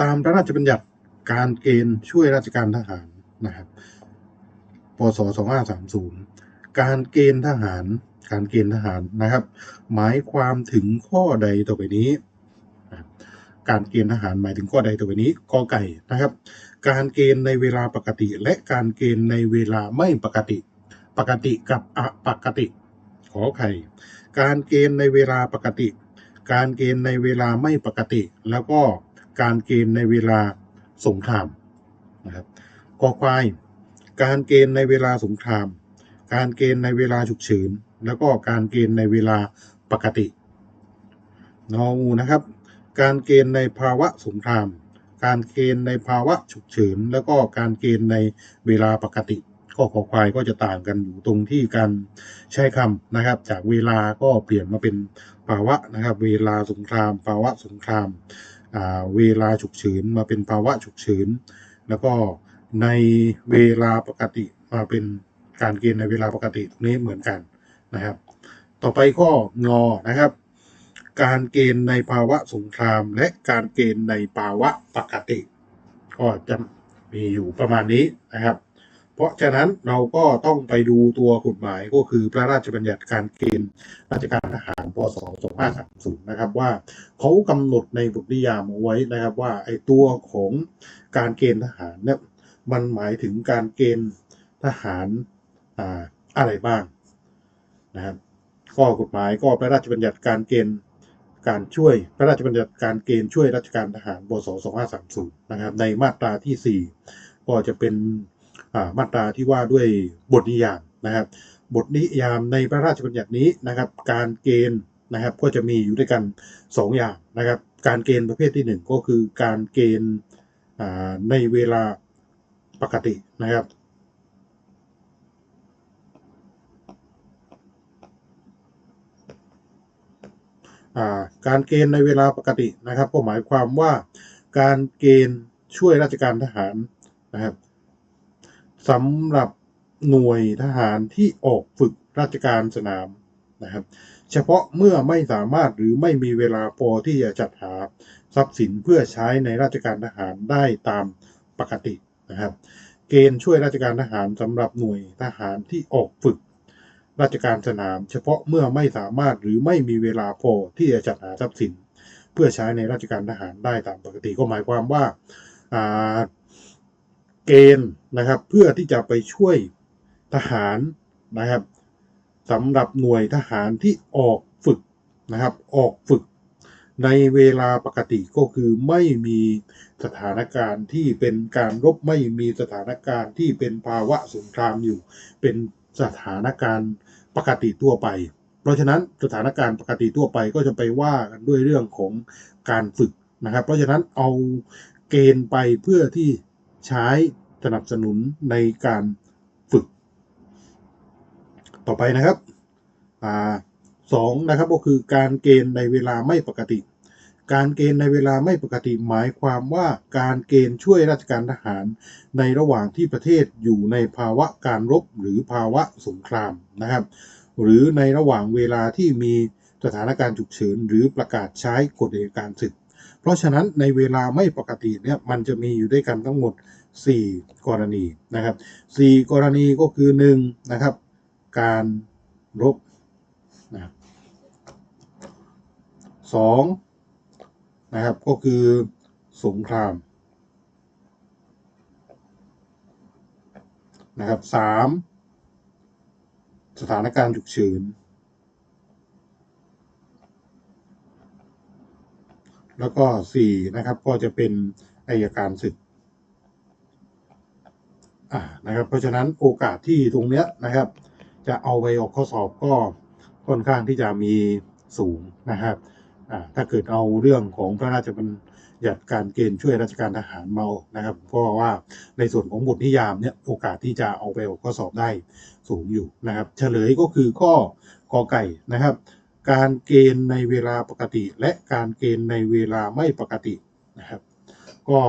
ตามพระราชบัญญัติการเกณฑ์ช่วยราชการทหารนะครับ พศ 2530 การเกณฑ์ทหาร การเกณฑ์ทหารนะครับ หมายความถึงข้อใดต่อไปนี้ การเกณฑ์ทหารหมายถึงข้อใดต่อไปนี้กอไก่นะครับ การเกณฑ์ในเวลาปกติ และการเกณฑ์ในเวลาไม่ปกติ ปกติกับอปกติ ขอไข่ การเกณฑ์ในเวลาปกติ การเกณฑ์ในเวลาไม่ปกติ แล้วก็ การเกณฑ์ในเวลาสงครามนะครับกอควายการเกณฑ์ในเวลาสงคราม การเกณฑ์ในเวลาฉุกเฉิน แล้วก็การเกณฑ์ในเวลาปกตินองูนะครับ การเกณฑ์ในภาวะสงคราม การเกณฑ์ในภาวะฉุกเฉิน แล้วก็การเกณฑ์ในเวลาปกติก็ขอควายก็จะต่างกันอยู่ตรงที่การใช้คำนะครับ จากเวลาก็เปลี่ยนมาเป็นภาวะนะครับ เวลาสงคราม ภาวะสงคราม เวลาฉุกเฉินมาเป็นภาวะฉุกเฉิน แล้วก็ในเวลาปกติมาเป็นการเกณฑ์ในเวลาปกตินี้เหมือนกันนะครับ ต่อไปก็งอนะครับ การเกณฑ์ในภาวะสงคราม และการเกณฑ์ในภาวะปกติ ก็จะมีอยู่ประมาณนี้นะครับ เพราะฉะนั้นเราก็ต้องไปดูตัวกฎหมายก็คือพระราชบัญญัติการเกณฑ์ราชการทหารพศ2530นะครับว่าเขากำหนดในบทนิยามเอาไว้นะครับว่าไอ้ตัวของการเกณฑ์ทหารเนี่ยมันหมายถึงการเกณฑ์ทหารอ่าอะไรบ้างนะครับข้อกฎหมายก็พระราชบัญญัติการเกณฑ์การช่วยพระราชบัญญัติการเกณฑ์ช่วยราชการทหารพศ2530นะครับในมาตราที่ 4 ก็จะเป็น มาตราที่ว่าด้วยบทนิยามนะครับ บทนิยามในพระราชบัญญัตินี้นะครับ การเกณฑ์นะครับก็จะมีอยู่ด้วยกัน 2 อย่างนะครับ การเกณฑ์ประเภทที่ 1 ก็คือการเกณฑ์ในเวลาปกตินะครับการเกณฑ์ในเวลาปกตินะครับ ก็หมายความว่าการเกณฑ์ช่วยราชการทหารนะครับ สำหรับหน่วยทหารที่ออกฝึกราชการสนามนะครับ เฉพาะเมื่อไม่สามารถหรือไม่มีเวลาพอที่จะจัดหาทรัพย์สินเพื่อใช้ในราชการทหารได้ตามปกตินะครับ เกณฑ์ช่วยราชการทหารสำหรับหน่วยทหารที่ออกฝึกราชการสนาม เฉพาะเมื่อไม่สามารถหรือไม่มีเวลาพอที่จะจัดหาทรัพย์สิน เพื่อใช้ในราชการทหารได้ตามปกติก็หมายความว่าา เกณฑ์นะครับ เพื่อที่จะไปช่วยทหารนะครับสำหรับหน่วยทหารที่ออกฝึกนะครับ ออกฝึกในเวลาปกติก็คือไม่มีสถานการณ์ที่เป็นการรบไม่มีสถานการณ์ที่เป็นภาวะสงครามอยู่ เป็นสถานการณ์ปกติทั่วไป เพราะฉะนั้นสถานการณ์ปกติทั่วไปก็จะไปว่ากันด้วยเรื่องของการฝึกนะครับ เพราะฉะนั้นเอาเกณฑ์ไปเพื่อที่ ใช้สนับสนุนในการฝึก ต่อไปนะครับอ่าสองนะครับก็คือการเกณฑ์ในเวลาไม่ปกติ การเกณฑ์ในเวลาไม่ปกติ หมายความว่าการเกณฑ์ช่วยราชการทหาร ในระหว่างที่ประเทศอยู่ในภาวะการรบหรือภาวะสงครามนะครับ หรือในระหว่างเวลาที่มีสถานการณ์ฉุกเฉินหรือประกาศใช้กฎอัยการศึก เพราะฉะนั้นในเวลาไม่ปกติเนี่ยมันจะมีอยู่ด้วยกันทั้งหมด 4 กรณีนะครับ 4 กรณีก็คือ1นะครับการรบนะครับสองนะครับก็คือสงครามนะครับสามสถานการณ์ฉุกเฉิน แล้วก็สี่นะครับก็จะเป็นอายการศึกอ่านะครับเพราะฉะนั้นโอกาสที่ตรงเนี้ยนะครับ จะเอาไปออกข้อสอบก็ค่อนข้างที่จะมีสูงนะครับอ่าถ้าเกิดเอาเรื่องของพระราชบัญญัติการเกณฑ์ช่วยราชการทหารเมานะครับเพราะว่าในส่วนของบทนิยามเนี่ยโอกาสที่จะเอาไปออกข้อสอบได้สูงอยู่นะครับ เฉลยก็คือข้อกอไก่นะครับ การเกณฑ์ในเวลาปกติ และการเกณฑ์ในเวลาไม่ปกตินะครับ ก็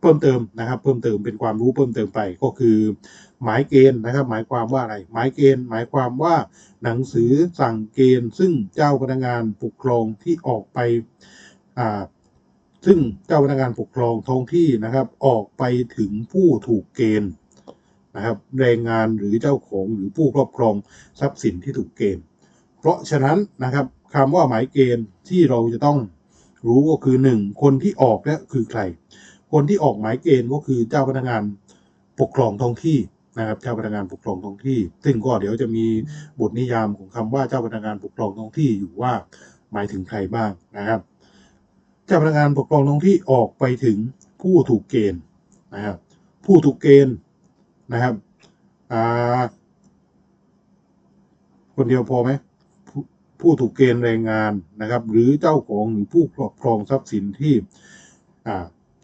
เพิ่มเติมนะครับ เพิ่มเติมเป็นความรู้เพิ่มเติมไปก็คือ หมายเกณฑ์นะครับ หมายความว่าอะไร หมายเกณฑ์ หมายความว่าหนังสือสั่งเกณฑ์ ซึ่งเจ้าพนักงานปกครองที่ออกไปอ่าซึ่งเจ้าพนักงานปกครองท้องที่นะครับ ออกไปถึงผู้ถูกเกณฑ์นะครับแรงงานหรือเจ้าของหรือผู้ครอบครองทรัพย์สินที่ถูกเกณฑ์ ราะฉะนั้นนะครับคำว่าหมายเกณฑ์ที่เราจะต้องรู้ก็คือหนึ่งคนที่ออกเนี่ยคือใคร คนที่ออกหมายเกณฑ์ก็คือเจ้าพนักงานปกครองท้องที่นะครับเจ้าพนักงานปกครองท้องที่ ซึ่งก็เดี๋ยวจะมีบทนิยามของคำว่าเจ้าพนักงานปกครองท้องที่อยู่ว่าหมายถึงใครบ้างนะครับ เจ้าพนักงานปกครองท้องที่ออกไปถึงผู้ถูกเกณฑ์นะครับ ผู้ถูกเกณฑ์นะครับคนเดียวพอไหม ผู้ถูกเกณฑ์แรงงานนะครับ หรือเจ้าของหรือผู้ครอบครองทรัพย์สินที่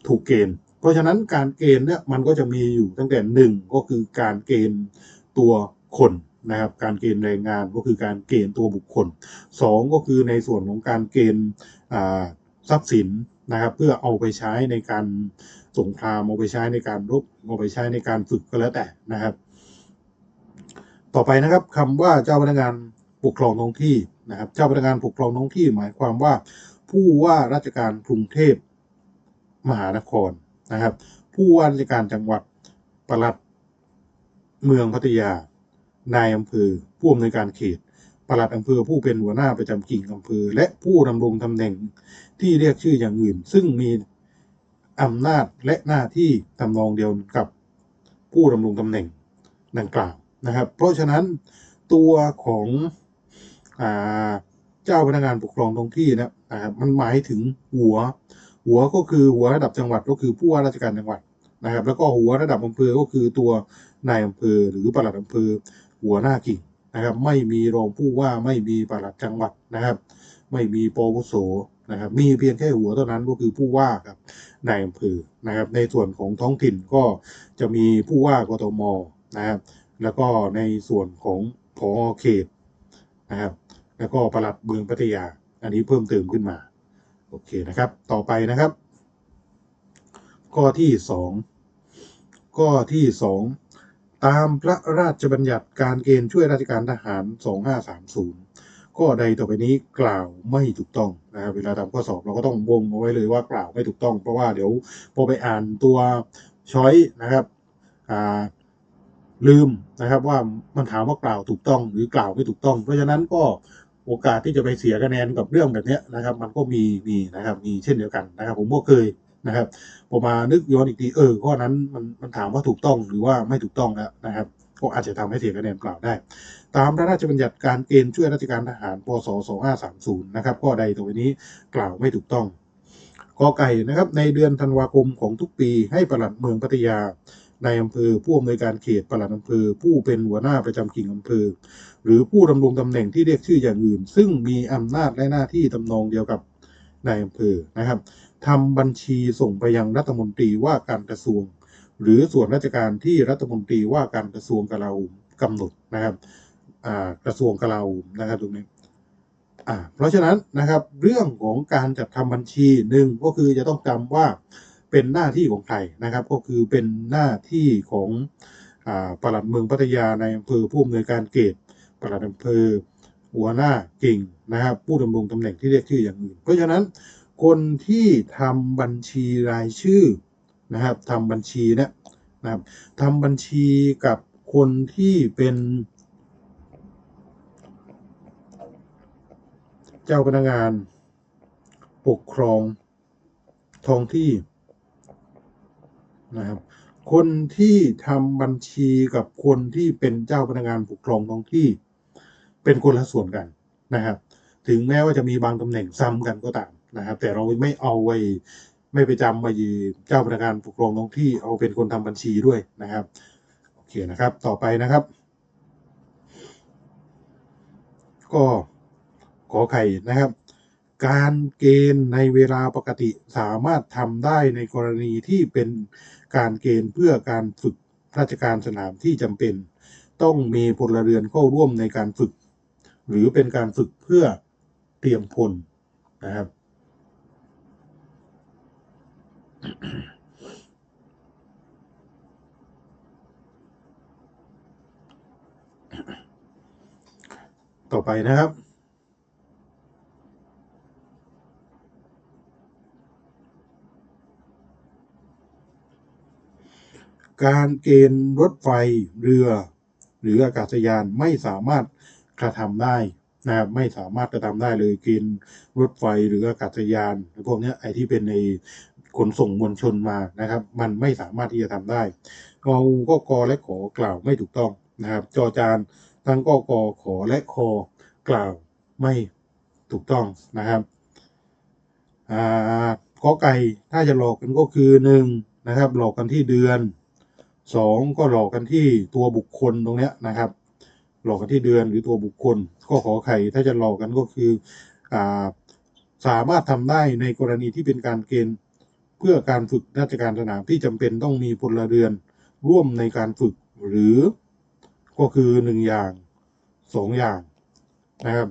ถูกเกณฑ์ เพราะฉะนั้นการเกณฑ์เนี่ยมันก็จะมีอยู่ตั้งแต่หนึ่งก็คือการเกณฑ์ตัวคนนะครับ การเกณฑ์แรงงานก็คือการเกณฑ์ตัวบุคคลสองก็คือในส่วนของการเกณฑ์ทรัพย์สินนะครับ เพื่อเอาไปใช้ในการสงครามเอาไปใช้ในการรบเอาไปใช้ในการฝึกก็แล้วแต่นะครับ ต่อไปนะครับคำว่าเจ้าพนักงาน ปกครองท้องที่นะครับ เจ้าพนักงานปกครองท้องที่หมายความว่า ผู้ว่าราชการกรุงเทพมหานครนะครับ ผู้ว่าราชการจังหวัดปลัดเมืองพัทยานายอำเภอผู้อำนวยการเขตปลัดอำเภอผู้เป็นหัวหน้าประจำกิ่งอำเภอ และผู้ดำรงตำแหน่งที่เรียกชื่ออย่างอื่น ซึ่งมีอำนาจและหน้าที่ทำนองเดียวกับผู้ดำรงตำแหน่งดังกล่าวนะครับ เพราะฉะนั้นตัวของ เจ้าพนักงานปกครองท้องที่นะครับมันหมายถึงหัว หัวก็คือหัวระดับจังหวัดก็คือผู้ว่าราชการจังหวัดนะครับ แล้วก็หัวระดับอำเภอก็คือตัวนายอำเภอหรือปลัดอำเภอ หัวหน้ากิ่งนะครับ ไม่มีรองผู้ว่าไม่มีปลัดจังหวัดนะครับ ไม่มีปวโสนะครับ มีเพียงแค่หัวเท่านั้นก็คือผู้ว่ากับนายอำเภอนะครับ ในส่วนของท้องถิ่นก็จะมีผู้ว่ากทมนะครับ แล้วก็ในส่วนของพอเขตนะครับ แล้วก็ปลัดเมืองพัทยา อันนี้เพิ่มเติมขึ้นมา โอเคนะครับ ต่อไปนะครับ ข้อที่สองข้อที่สองตามพระราชบัญญัติการเกณฑ์ช่วยราชการทหาร 2530 ข้อใดต่อไปนี้กล่าวไม่ถูกต้องนะครับเวลาทำข้อสอบเราก็ต้องวงเอาไว้เลยว่ากล่าวไม่ถูกต้อง เพราะว่าเดี๋ยวพอไปอ่านตัวช้อยนะครับอ่าลืมนะครับว่ามันถามว่ากล่าวถูกต้องหรือกล่าวไม่ถูกต้อง เพราะฉะนั้นก็ โอกาสที่จะไปเสียคะแนนกับเรื่องแบบนี้นะครับ มันก็มีมีนะครับมีเช่นเดียวกันนะครับ ผมก็เคยนะครับพอมานึกย้อนอีกทีเออข้อนั้นมันมันถามว่าถูกต้องหรือว่าไม่ถูกต้องแล้วนะครับ ก็อาจจะทำให้เสียคะแนนกล่าวได้ ตามพระราชบัญญัติการเกณฑ์ช่วยราชการทหารพศ2530นะครับข้อใดต่อไปนี้กล่าวไม่ถูกต้องกอไก่นะครับในเดือนธันวาคมของทุกปีให้ประหลัดเมืองพัทยา ในอำเภอ ผู้อำนวยการเขตปลัดอำเภอ ผู้เป็นหัวหน้าประจำกิ่งอำเภอ หรือผู้ดำรงตำแหน่งที่เรียกชื่ออย่างอื่น ซึ่งมีอำนาจและหน้าที่ตำนองเดียวกับนายอำเภอนะครับทำบัญชีส่งไปยังรัฐมนตรีว่าการกระทรวง หรือส่วนราชการที่รัฐมนตรีว่าการกระทรวงกลาโหมกำหนดนะครับกระทรวงกลาโหมนะครับตรงนี้เพราะฉะนั้นนะครับเรื่องของการจัดทำบัญชีหนึ่งก็คือจะต้องจำว่า เป็นหน้าที่ของใครนะครับ ก็คือเป็นหน้าที่ของอ่าปลัดเมืองพัทยาในอำเภอผู้อำนวยการเขตปลัดอำเภอหัวหน้ากิ่งนะครับ ผู้ดำรงตำแหน่งที่เรียกชื่ออย่างอื่น เพราะฉะนั้นคนที่ทำบัญชีรายชื่อนะครับทำบัญชีเนี่ยนะครับทำบัญชีกับคนที่เป็นเจ้าพนักงาน ปกครองท้องที่ นะครับ คนที่ทำบัญชีกับคนที่เป็นเจ้าพนักงานปกครองท้องที่ เป็นคนละส่วนกันนะครับ ถึงแม้ว่าจะมีบางตำแหน่งซ้ำกันก็ตามนะครับ แต่เราไม่เอาไว้ไม่ไปจำไว้เจ้าพนักงานปกครองท้องที่เอาเป็นคนทำบัญชีด้วยนะครับโอเคนะครับ ต่อไปนะครับ ก็ขอไข่นะครับ การเกณฑ์ในเวลาปกติสามารถทำได้ในกรณีที่เป็นการเกณฑ์เพื่อการฝึกราชการสนามที่จำเป็น ต้องมีพลเรือนเข้าร่วมในการฝึก หรือเป็นการฝึกเพื่อเตรียมพลนะครับ ต่อไปนะครับ การเกณฑ์รถไฟเรือ หรืออากาศยานไม่สามารถกระทำได้นะครับไม่สามารถกระทำได้เลยเกณฑ์รถไฟหรืออากาศยานพวกนี้ไอที่เป็นในขนส่งมวลชนมานะครับ มันไม่สามารถที่จะทำได้เราก็กอและขอกล่าวไม่ถูกต้องนะครับจอจานทั้งก็กอขอและคอกล่าวไม่ถูกต้องนะครับอ่ากอไก่ถ้าจะหลอกกันก็คือหนึ่งนะครับ หลอกกันที่เดือน สองก็หลอกกันที่ตัวบุคคลตรงเนี้ยนะครับ หลอกกันที่เดือนหรือตัวบุคคล ก็ขอไข่ถ้าจะหลอกกันก็คืออ่าสามารถทำได้ในกรณีที่เป็นการเกณฑ์เพื่อการฝึกราชการสนามที่จำเป็นต้องมีพลเรือนร่วมในการฝึกหรือก็คือหนึ่งอย่างสองอย่างนะครับ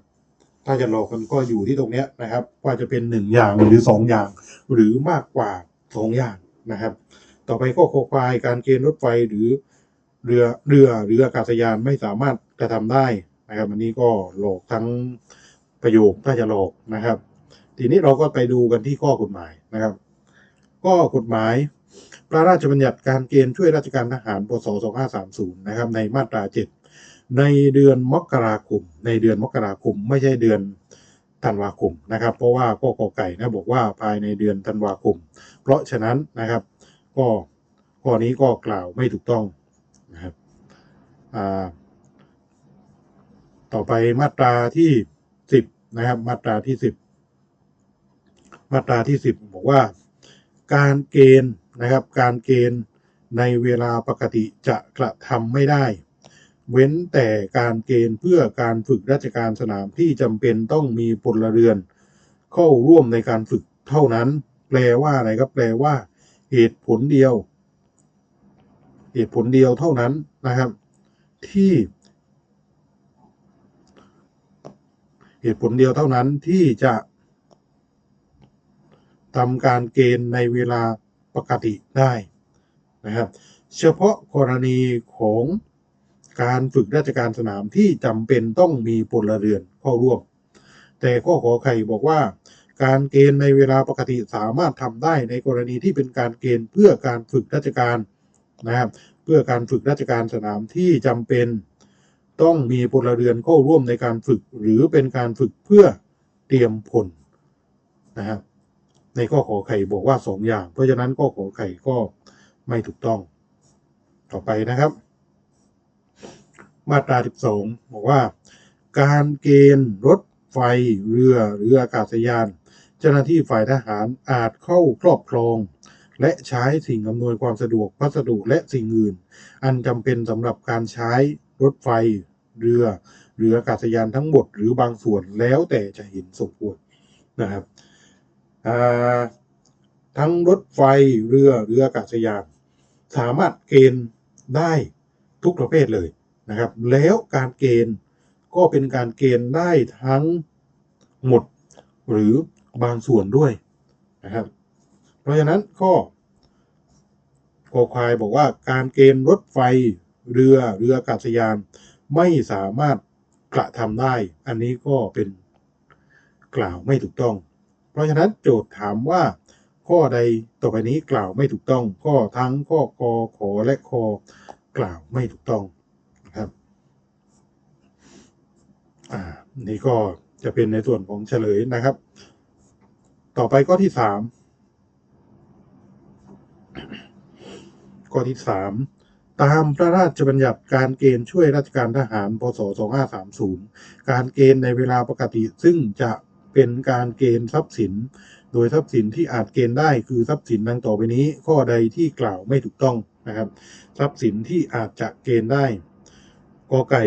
ถ้าจะหลอกกันก็อยู่ที่ตรงเนี้ยนะครับ ว่าจะเป็นหนึ่งอย่างหรือสองอย่าง หรือมากกว่าสองอย่างนะครับ ต่อไปก็โคควายการเกณฑ์รถไฟหรือเรือเรือหรืออากาศยานไม่สามารถกระทำได้นะครับอันนี้ก็หลอกทั้งประโยคถ้าจะหลอกนะครับ ทีนี้เราก็ไปดูกันที่ข้อกฎหมายนะครับข้อกฎหมายพระราชบัญญัติการเกณฑ์ช่วยราชการทหาร พศ 2530 นะครับ ในมาตรา 7 ในเดือนมกราคม ในเดือนมกราคม ไม่ใช่เดือนธันวาคมนะครับ เพราะว่าก็กอไก่นะบอกว่าภายในเดือนธันวาคม เพราะฉะนั้นนะครับ ก็ข้อนี้ก็กล่าวไม่ถูกต้องนะครับต่อไปมาตราที่สิบนะครับ มาตราที่สิบมาตราที่สิบบอกว่า การเกณฑ์นะครับ การเกณฑ์ในเวลาปกติจะกระทำไม่ได้ เว้นแต่การเกณฑ์เพื่อการฝึกราชการสนามที่จำเป็นต้องมีพลเรือน เข้าร่วมในการฝึกเท่านั้น แปลว่าอะไรครับแปลว่า เหตุผลเดียว เหตุผลเดียวเท่านั้นนะครับ ที่ เหตุผลเดียวเท่านั้นที่จะทำการเกณฑ์ในเวลาปกติได้นะครับ เฉพาะกรณีของการฝึกราชการสนามที่จำเป็นต้องมีพลเรือนเข้าร่วม แต่ข้อขอไข่บอกว่า การเกณฑ์ในเวลาปกติสามารถทำได้ในกรณีที่เป็นการเกณฑ์เพื่อการฝึกราชการนะครับเพื่อการฝึกราชการสนามที่จำเป็นต้องมีพลเรือนเข้าร่วมในการฝึกหรือเป็นการฝึกเพื่อเตรียมผลนะครับในข้อขอไข่บอกว่าสองอย่าง เพราะฉะนั้นข้อขอไข่ก็ไม่ถูกต้องต่อไปนะครับ มาตรา 12 บอกว่า การเกณฑ์รถไฟเรือหรืออากาศยาน เจ้าหน้าที่ฝ่ายทหารอาจเข้าครอบครอง และใช้สิ่งอำนวยความสะดวกพัสดุและสิ่งอื่น อันจำเป็นสำหรับการใช้รถไฟ เรือ หรืออากาศยานทั้งหมดหรือบางส่วนแล้วแต่จะเห็นสมควรนะครับทั้งรถไฟเรือหรืออากาศยาน สามารถเกณฑ์ได้ทุกประเภทเลยนะครับ แล้วการเกณฑ์ก็เป็นการเกณฑ์ได้ทั้งหมดหรือ บางส่วนด้วยนะครับ เพราะฉะนั้นข้อคอควายบอกว่าการเกณฑ์รถไฟเรือเรืออากาศยาน ไม่สามารถกระทำได้ อันนี้ก็เป็นกล่าวไม่ถูกต้อง เพราะฉะนั้นโจทย์ถามว่าข้อใดต่อไปนี้กล่าวไม่ถูกต้องข้อทั้งข้อกอขอและคอกล่าวไม่ถูกต้องนะครับอ่านี่ก็จะเป็นในส่วนของเฉลยนะครับ ต่อไปข้อที่สามข้อที่สามตามพระราชบัญญัติการเกณฑ์ช่วยราชการทหาร พศ 2530 การเกณฑ์ในเวลาปกติซึ่งจะเป็นการเกณฑ์ทรัพย์สิน โดยทรัพย์สินที่อาจเกณฑ์ได้คือทรัพย์สินดังต่อไปนี้ ข้อใดที่กล่าวไม่ถูกต้องนะครับ ทรัพย์สินที่อาจจะเกณฑ์ได้กอไก่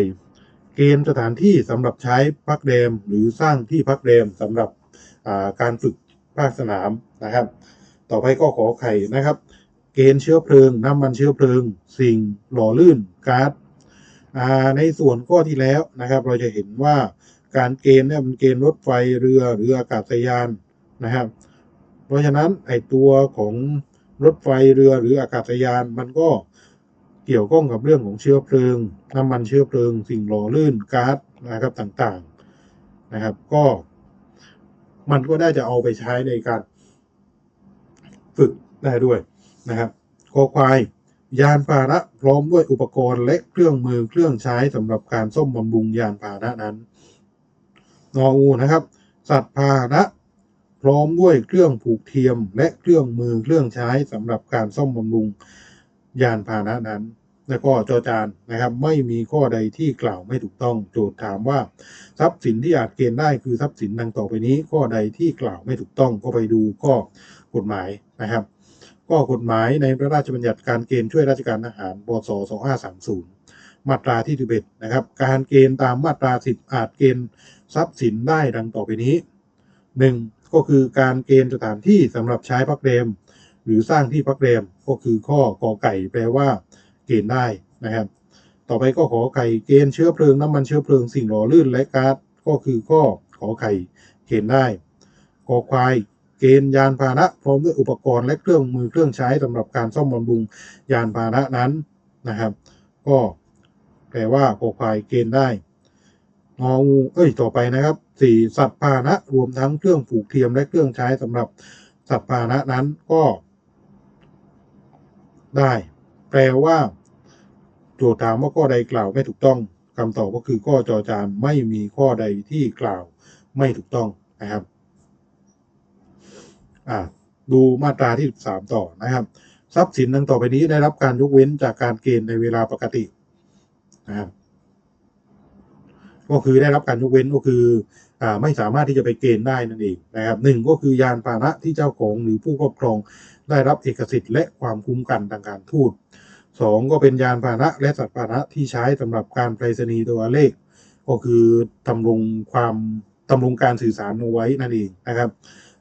เกณฑ์สถานที่สำหรับใช้พักแรมหรือสร้างที่พักแรมสำหรับการฝึก ภาคสนามนะครับ ต่อไปก็ขอไข่นะครับ เกณฑ์เชื้อเพลิง น้ำมันเชื้อเพลิง สิ่งหล่อลื่นก๊าซในส่วนข้อที่แล้วนะครับ เราจะเห็นว่าการเกณฑ์เนี่ยมันเกณฑ์รถไฟเรือหรืออากาศยานนะครับ เพราะฉะนั้นไอตัวของรถไฟเรือหรืออากาศยานมันก็เกี่ยวข้องกับเรื่องของเชื้อเพลิง น้ำมันเชื้อเพลิง สิ่งหล่อลื่นก๊าซนะครับต่างๆนะครับ ก็ มันก็ได้จะเอาไปใช้ในการฝึกได้ด้วยนะครับคอควาย ยานพาหนะพร้อมด้วยอุปกรณ์และเครื่องมือเครื่องใช้สำหรับการซ่อมบำรุงยานพาหนะนั้นงอูนะครับ สัตว์พาหนะพร้อมด้วยเครื่องผูกเทียมและเครื่องมือเครื่องใช้สำหรับการซ่อมบำรุงยานพาหนะนั้น แล้วก็จอจานนะครับ ไม่มีข้อใดที่กล่าวไม่ถูกต้องโจทย์ถามว่า ทรัพย์สินที่อาจเกณฑ์ได้คือทรัพย์สินดังต่อไปนี้ ข้อใดที่กล่าวไม่ถูกต้องก็ไปดูข้อกฎหมายนะครับ ก็กฎหมายในพระราชบัญญัติการเกณฑ์ช่วยราชการทหารพศ2530 มาตราที่11นะครับ การเกณฑ์ตามมาตรา 10 อาจเกณฑ์ทรัพย์สินได้ดังต่อไปนี้ 1. ก็คือการเกณฑ์สถานที่สำหรับใช้พักเรมหรือสร้างที่พักเรมก็คือข้อกอไก่แปลว่า เกณฑ์ได้นะครับ ต่อไปก็ขอไข่เกณฑ์เชื้อเพลิงน้ำมันเชื้อเพลิงสิ่งหล่อลื่นและก๊าซก็คือข้อขอไข่เกณฑ์ได้ขอควายเกณฑ์ยานพาหนะพร้อมด้วยอุปกรณ์และเครื่องมือเครื่องใช้สำหรับการซ่อมบำรุงยานพาหนะนั้นนะครับ ก็แปลว่าขอควายเกณฑ์ได้งองูเอ้ยต่อไปนะครับสี่สัตว์พาหนะรวมทั้งเครื่องผูกเทียมและเครื่องใช้สำหรับสัตว์พาหนะนั้นก็ได้ ลว่า โจทย์ถามว่าข้อใดกล่าวไม่ถูกต้องคำตอบก็คือข้อจอจานไม่มีข้อใดที่กล่าวไม่ถูกต้องนะครับอ่าดูมาตราที่ 13 ต่อนะครับ ทรัพย์สินดังต่อไปนี้ได้รับการยกเว้นจากการเกณฑ์ในเวลาปกตินะครับก็คือได้รับการยกเว้นก็คืออ่าไม่สามารถที่จะไปเกณฑ์ได้นั่นเองนะครับหนึ่งก็คือยานพาหนะที่เจ้าของหรือผู้ครอบครองได้รับเอกสิทธิ์และความคุ้มกันทางการทูต สองก็เป็นยานพาหนะและสัตว์พาหนะที่ใช้สำหรับการไปรษณีย์ตัวเลข ก็คือทำรงความทำรงการสื่อสารเอาไว้นั่นเองนะครับ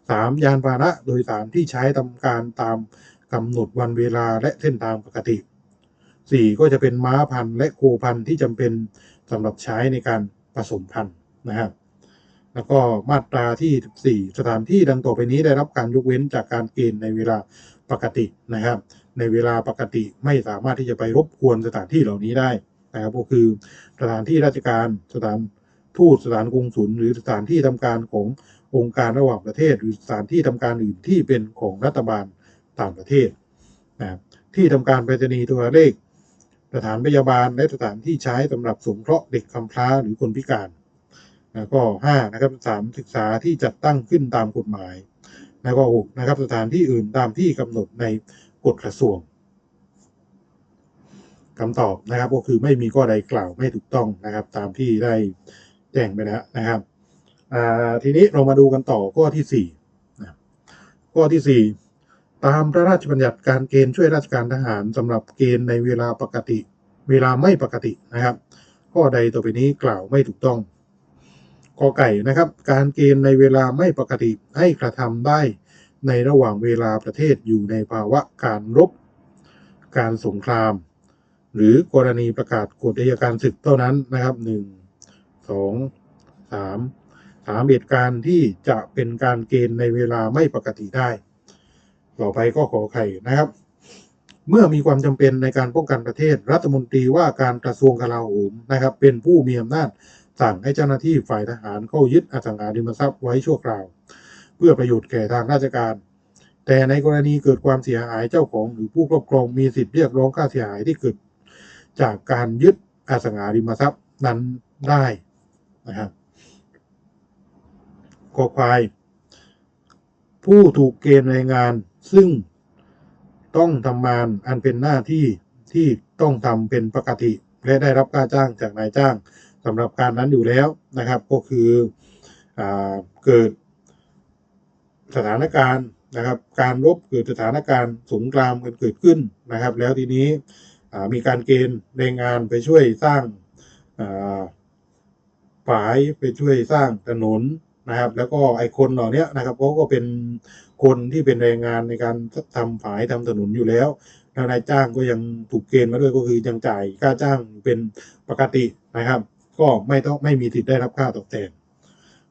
สามยานพาหนะโดยสารที่ใช้ทำการตามกำหนดวันเวลาและเส้นทางปกติสี่ก็จะเป็นม้าพันธุ์และโคพันธุ์ที่จำเป็นสำหรับใช้ในการผสมพันธุ์นะครับแล้วก็มาตราที่ 14 สถานที่ดังต่อไปนี้ได้รับการยกเว้นจากการเกณฑ์ในเวลาปกตินะครับ ในเวลาปกติไม่สามารถที่จะไปรบกวนสถานที่เหล่านี้ได้นะครับก็คือสถานที่ราชการสถานทูตสถานกงสุลหรือสถานที่ทำการขององค์การระหว่างประเทศ หรือสถานที่ทำการอื่นที่เป็นของรัฐบาลต่างประเทศนะครับที่ทำการไปรษณีย์ตัวเลข สถานพยาบาลและสถานที่ใช้สำหรับสงเคราะห์เด็กกำพร้าหรือคนพิการแล้วก็5นะครับสถานศึกษาที่จัดตั้งขึ้นตามกฎหมาย แล้วก็6นะครับสถานที่อื่นตามที่กำหนดใน กฎกระทรวงคำตอบนะครับ ก็คือไม่มีข้อใดกล่าวไม่ถูกต้องนะครับ ตามที่ได้แจ้งไปแล้วนะครับทีนี้เรามาดูกันต่อข้อที่4นะข้อที่ 4 ตามพระราชบัญญัติการเกณฑ์ช่วยราชการทหารสำหรับเกณฑ์ในเวลาปกติ เวลาไม่ปกตินะครับ ข้อใดต่อไปนี้กล่าวไม่ถูกต้องกอไก่นะครับ การเกณฑ์ในเวลาไม่ปกติให้กระทำได้ ในระหว่างเวลาประเทศอยู่ในภาวะการรบ การสงคราม หรือกรณีประกาศกฎอัยการศึกเท่านั้นนะครับหนึ่งสองสามสามเหตุการณ์ที่จะเป็นการเกณฑ์ในเวลาไม่ปกติได้ ต่อไปก็ขอไข่นะครับ เมื่อมีความจำเป็นในการป้องกันประเทศ รัฐมนตรีว่าการกระทรวงกลาโหมนะครับ เป็นผู้มีอำนาจสั่งให้เจ้าหน้าที่ฝ่ายทหารเข้ายึดอสังหาริมทรัพย์ไว้ชั่วคราว เพื่อประโยชน์แก่ทางราชการ แต่ในกรณีเกิดความเสียหายเจ้าของหรือผู้ครอบครองมีสิทธิ์เรียกร้องค่าเสียหายที่เกิด จากการยึดอสังหาริมทรัพย์นั้นได้นะครับกอควาย ผู้ถูกเกณฑ์รายงานซึ่งต้องทำงานอันเป็นหน้าที่ที่ต้องทำเป็นปกติ และได้รับค่าจ้างจากนายจ้างสำหรับการนั้นอยู่แล้วนะครับ ก็คืออเกิด สถานการณ์นะครับ การรบเกิดสถานการณ์สงครามกันเกิดขึ้นนะครับ แล้วทีนี้มีการเกณฑ์แรงงานไปช่วยสร้างฝายไปช่วยสร้างถนนนะครับ แล้วก็ไอ้คนเหล่านี้นะครับเขาก็เป็นคนที่เป็นแรงงานในการทำฝายทำถนนอยู่แล้วแล้วนายจ้างก็ยังถูกเกณฑ์มาด้วยก็คือยังจ่ายค่าจ้างเป็นปกตินะครับ ก็ไม่ต้องไม่มีสิทธิ์ได้รับค่าตอบแทน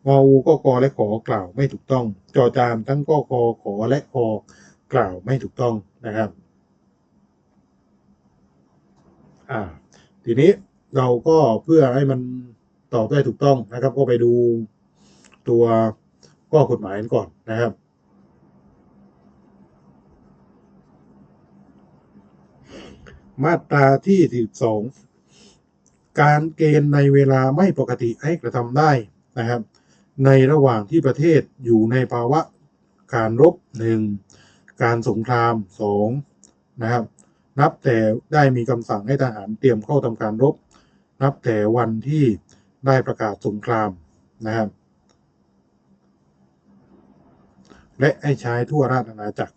งออูก็กอและขอกล่าวไม่ถูกต้อง จอจานทั้งก็กอขอและคอกล่าวไม่ถูกต้องนะครับอ่าทีนี้เราก็เพื่อให้มันตอบได้ถูกต้องนะครับ ก็ไปดูตัวข้อกฎหมายกันก่อนนะครับมาตราที่ 42 การเกณฑ์ในเวลาไม่ปกติให้กระทำได้นะครับ ในระหว่างที่ประเทศอยู่ในภาวะการรบหนึ่งการสงครามสองนะครับนับแต่ได้มีคำสั่งให้ทหารเตรียมเข้าทำการรบ นับแต่วันที่ได้ประกาศสงครามนะครับ และให้ใช้ทั่วราชอาณาจักร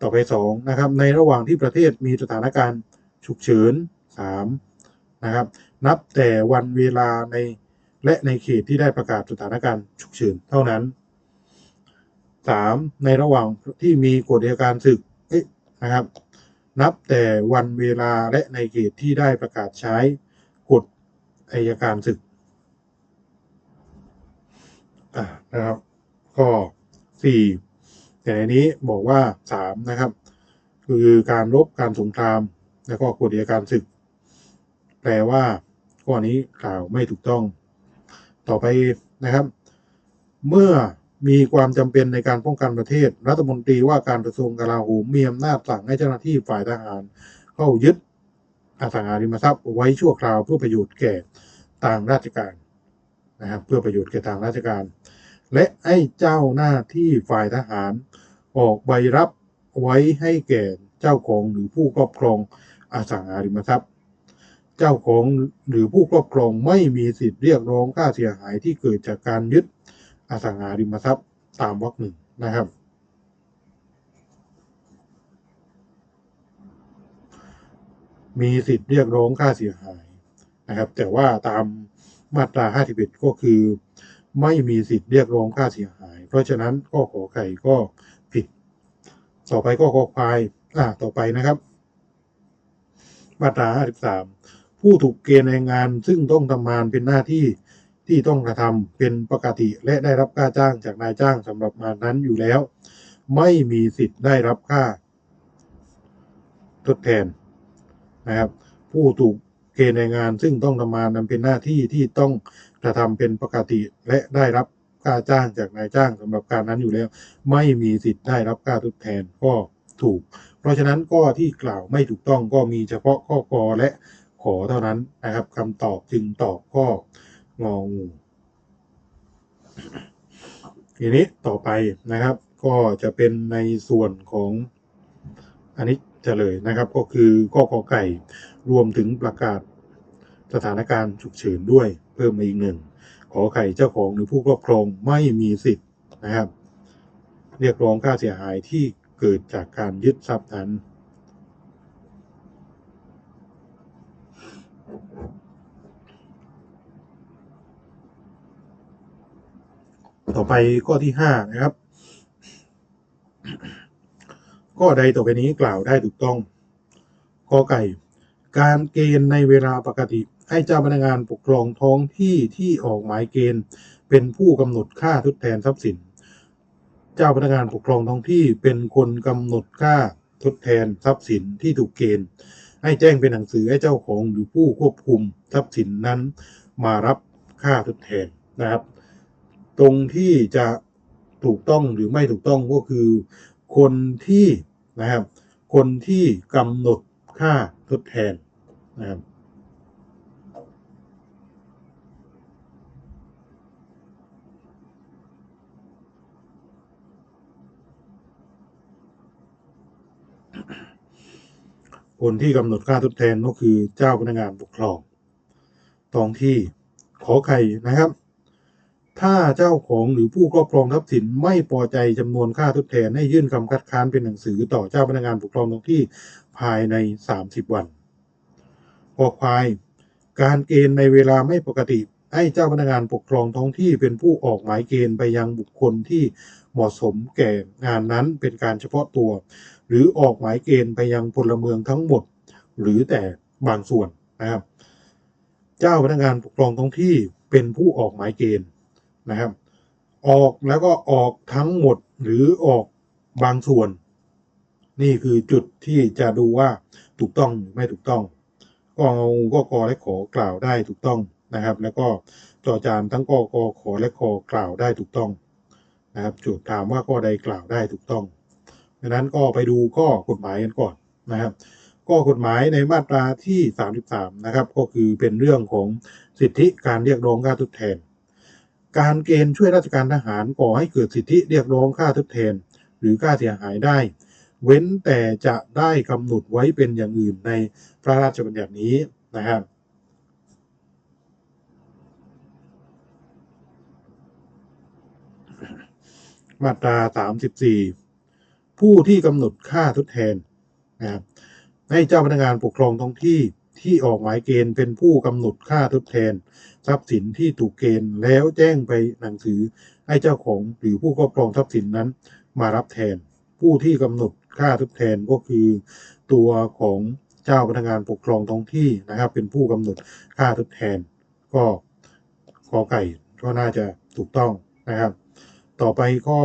ต่อไปสองนะครับ ในระหว่างที่ประเทศมีสถานการณ์ฉุกเฉินสามนะครับ นับแต่วันเวลาใน และในเขตที่ได้ประกาศสถานการณ์ฉุกเฉินเท่านั้นสามในระหว่างที่มีกฎอัยการศึกนะครับ นับแต่วันเวลาและในเขตที่ได้ประกาศใช้กฎอัยการศึกนะครับ ก็สี่แต่ในนี้บอกว่าสามนะครับ คือการรบการสงคราม แล้วก็กฎอัยการศึก แปลว่าข้อนี้กล่าวไม่ถูกต้อง ต่อไปนะครับ เมื่อมีความจำเป็นในการป้องกันประเทศ รัฐมนตรีว่าการกระทรวงกลาโหมมีอำนาจสั่งให้เจ้าหน้าที่ฝ่ายทหาร เข้ายึดอสังหาริมทรัพย์ไว้ชั่วคราวเพื่อประโยชน์แก่ทางราชการนะครับเพื่อประโยชน์แก่ทางราชการ และให้เจ้าหน้าที่ฝ่ายทหาร ออกใบรับไว้ให้แก่เจ้าของหรือผู้ครอบครองอสังหาริมทรัพย์ เจ้าของหรือผู้ครอบครองไม่มีสิทธิ์เรียกร้องค่าเสียหายที่เกิดจากการยึดอสังหาริมทรัพย์ตามวรรคหนึ่งนะครับ มีสิทธิ์เรียกร้องค่าเสียหายนะครับ แต่ว่าตามมาตรา 51 ก็คือ ไม่มีสิทธิ์เรียกร้องค่าเสียหาย เพราะฉะนั้นก็ขอไข่ก็ผิด ต่อไปก็ขอควายอ่าต่อไปนะครับ มาตรา 53 ผู้ถูกเกณฑ์แรงงานซึ่งต้องทำงานเป็นหน้าที่ที่ต้องกระทำเป็นปกติและได้รับค่าจ้างจากนายจ้างสำหรับงานนั้นอยู่แล้ว ไม่มีสิทธิ์ได้รับค่า ทดแทนนะครับ ผู้ถูกเกณฑ์แรงงานซึ่งต้องทำงานนั้นเป็นหน้าที่ที่ต้องกระทำเป็นปกติและได้รับค่าจ้างจากนายจ้างสำหรับการนั้นอยู่แล้ว ไม่มีสิทธิ์ได้รับค่าทดแทนก็ถูก เพราะฉะนั้นข้อที่กล่าวไม่ถูกต้องก็มีเฉพาะข้อกอและ ขอเท่านั้นนะครับคำตอบจึงตอบข้ององูทีนี้ต่อไปนะครับ ก็จะเป็นในส่วนของอันนี้เฉลยนะครับก็คือข้อกอไก่รวมถึงประกาศสถานการณ์ฉุกเฉินด้วยเพิ่มมาอีกหนึ่งขอไข่เจ้าของหรือผู้ครอบครองไม่มีสิทธิ์นะครับ เรียกร้องค่าเสียหายที่เกิดจากการยึดทรัพย์นั้น ต่อไปข้อที่ห้านะครับ ข้อใดต่อไปนี้กล่าวได้ถูกต้องกอไก่ การเกณฑ์ในเวลาปกติ ให้เจ้าพนักงานปกครองท้องที่ที่ออกหมายเกณฑ์ เป็นผู้กำหนดค่าทดแทนทรัพย์สิน เจ้าพนักงานปกครองท้องที่เป็นคนกำหนดค่าทดแทนทรัพย์สินที่ถูกเกณฑ์ ให้แจ้งเป็นหนังสือให้เจ้าของหรือผู้ควบคุมทรัพย์สินนั้น มารับค่าทดแทนนะครับ ตรงที่จะถูกต้องหรือไม่ถูกต้องก็คือ คนที่นะครับ คนที่กำหนดค่าทดแทนนะครับคนที่กำหนดค่าทดแทนก็คือเจ้าพนักงานปกครองท้องที่ขอไข่นะครับ ถ้าเจ้าของหรือผู้ครอบครองทรัพย์สินไม่พอใจจำนวนค่าทดแทนให้ยื่นคำคัดค้านเป็นหนังสือต่อเจ้าพนักงานปกครองท้องที่ภายใน 30 วันขอควาย การเกณฑ์ในเวลาไม่ปกติ ให้เจ้าพนักงานปกครองท้องที่เป็นผู้ออกหมายเกณฑ์ไปยังบุคคลที่เหมาะสมแก่งานนั้นเป็นการเฉพาะตัว หรือออกหมายเกณฑ์ไปยังพลเมืองทั้งหมด หรือแต่บางส่วนนะครับ เจ้าพนักงานปกครองท้องที่เป็นผู้ออกหมายเกณฑ์ นะครับ ออกแล้วก็ออกทั้งหมดหรือออกบางส่วน นี่คือจุดที่จะดูว่าถูกต้องหรือไม่ถูกต้องก็เอก็กอและขอกล่าวได้ถูกต้องนะครับ แล้วก็จอจานทั้งกอกอขอและคอกล่าวได้ถูกต้องนะครับจทย์ถามว่าข้อใดกล่าวได้ถูกต้องดังนั้นก็ไปดูข้อกฎหมายกันก่อนนะครับข้อกฎหมายในมาตราที่ 33 นะครับ ก็คือเป็นเรื่องของสิทธิการเรียกร้องค่าทดแทน การเกณฑ์ช่วยราชการทหารก่อให้เกิดสิทธิเรียกร้องค่าทดแทน หรือค่าเสียหายได้ เว้นแต่จะได้กำหนดไว้เป็นอย่างอื่นในพระราชบัญญัตินี้นะครับมาตรา 34 ผู้ที่กำหนดค่าทดแทนนะครับให้เจ้าพนักงานปกครองท้องที่ ที่ออกหมายเกณฑ์เป็นผู้กำหนดค่าทดแทน ทรัพย์สินที่ถูกเกณฑ์แล้วแจ้งไปหนังสือให้เจ้าของหรือผู้ครอบครองทรัพย์สินนั้น มารับแทน ผู้ที่กำหนดค่าทดแทนก็คือ ตัวของเจ้าพนักงานปกครองท้องที่นะครับ เป็นผู้กำหนดค่าทดแทน ก็กอไก่ก็น่าจะถูกต้องนะครับ ต่อไปก็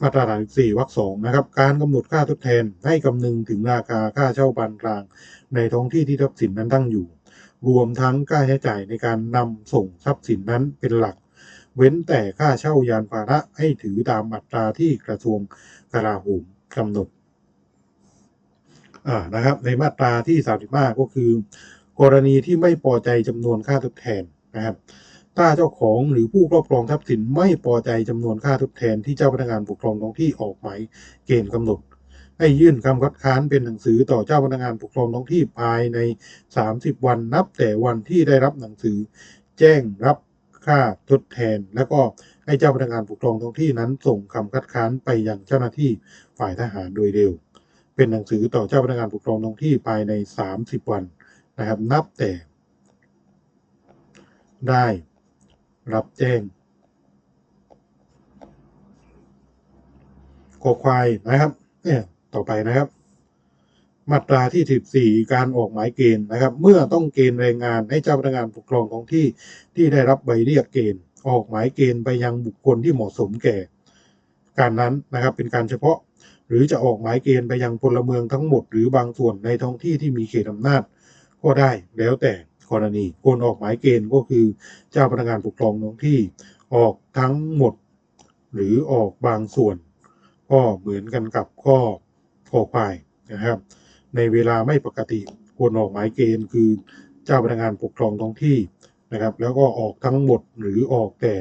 มาตรา34วรรคสองนะครับ การกำหนดค่าทดแทนให้คำนึงถึงราคาค่าเช่าปานกลาง ในท้องที่ที่ทรัพย์สินนั้นตั้งอยู่ รวมทั้งค่าใช้จ่ายในการนำส่งทรัพย์สินนั้นเป็นหลัก เว้นแต่ค่าเช่ายานพาหนะให้ถือตามอัตราที่กระทรวงกลาโหมกำหนดอ่านะครับในมาตราที่35ก็คือ กรณีที่ไม่พอใจจำนวนค่าทดแทนนะครับ ถ้าเจ้าของหรือผู้ครอบครองทรัพย์สินไม่พอใจจำนวนค่าทดแทนที่เจ้าพนักงานปกครองท้องที่ออกหมายเกณฑ์กำหนด ให้ยื่นคำคัดค้านเป็นหนังสือต่อเจ้าพนักงานปกครองท้องที่ภายใน 30 วันนับแต่วันที่ได้รับหนังสือ แจ้งรับค่าทดแทน แล้วก็ให้เจ้าพนักงานปกครองท้องที่นั้นส่งคำคัดค้านไปยังเจ้าหน้าที่ฝ่ายทหารโดยเร็ว เป็นหนังสือต่อเจ้าพนักงานปกครองท้องที่ภายใน 30 วันนะครับ นับแต่ได้ รับแจ้งคอควายนะครับเนี่ยต่อไปนะครับ มาตราที่ 14 การออกหมายเกณฑ์นะครับ เมื่อต้องเกณฑ์แรงงานให้เจ้าพนักงานปกครองท้องที่ที่ได้รับใบเรียกเกณฑ์ ออกหมายเกณฑ์ไปยังบุคคลที่เหมาะสมแก่ การนั้นนะครับเป็นการเฉพาะ หรือจะออกหมายเกณฑ์ไปยังพลเมืองทั้งหมด หรือบางส่วนในท้องที่ที่มีเขตอำนาจก็ได้แล้วแต่ กรณีคนออกหมายเกณฑ์ก็คือเจ้าพนักงานปกครองท้องที่ออกทั้งหมด หรือออกบางส่วน ก็เหมือนกันกับข้อขอควายนะครับ ในเวลาไม่ปกติควรออกหมายเกณฑ์คือเจ้าพนักงานปกครองท้องที่นะครับ แล้วก็ออกทั้งหมดหรือออกแต่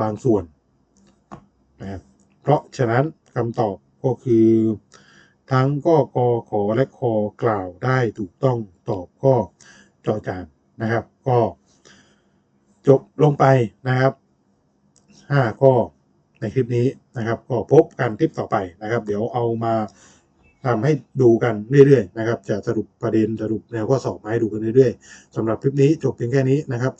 บางส่วนนะครับเพราะฉะนั้นคำตอบก็คือ ทั้งก็กอขอและคอกล่าวได้ถูกต้องตอบก็จอจาน นะครับ ก็จบลงไปนะครับห้าข้อในคลิปนี้นะครับ ก็พบกันคลิปต่อไปนะครับ เดี๋ยวเอามาทำให้ดูกันเรื่อยๆนะครับ จะสรุปประเด็นสรุปแนวข้อสอบมาให้ดูกันเรื่อยๆสำหรับคลิปนี้จบเพียงแค่นี้นะครับ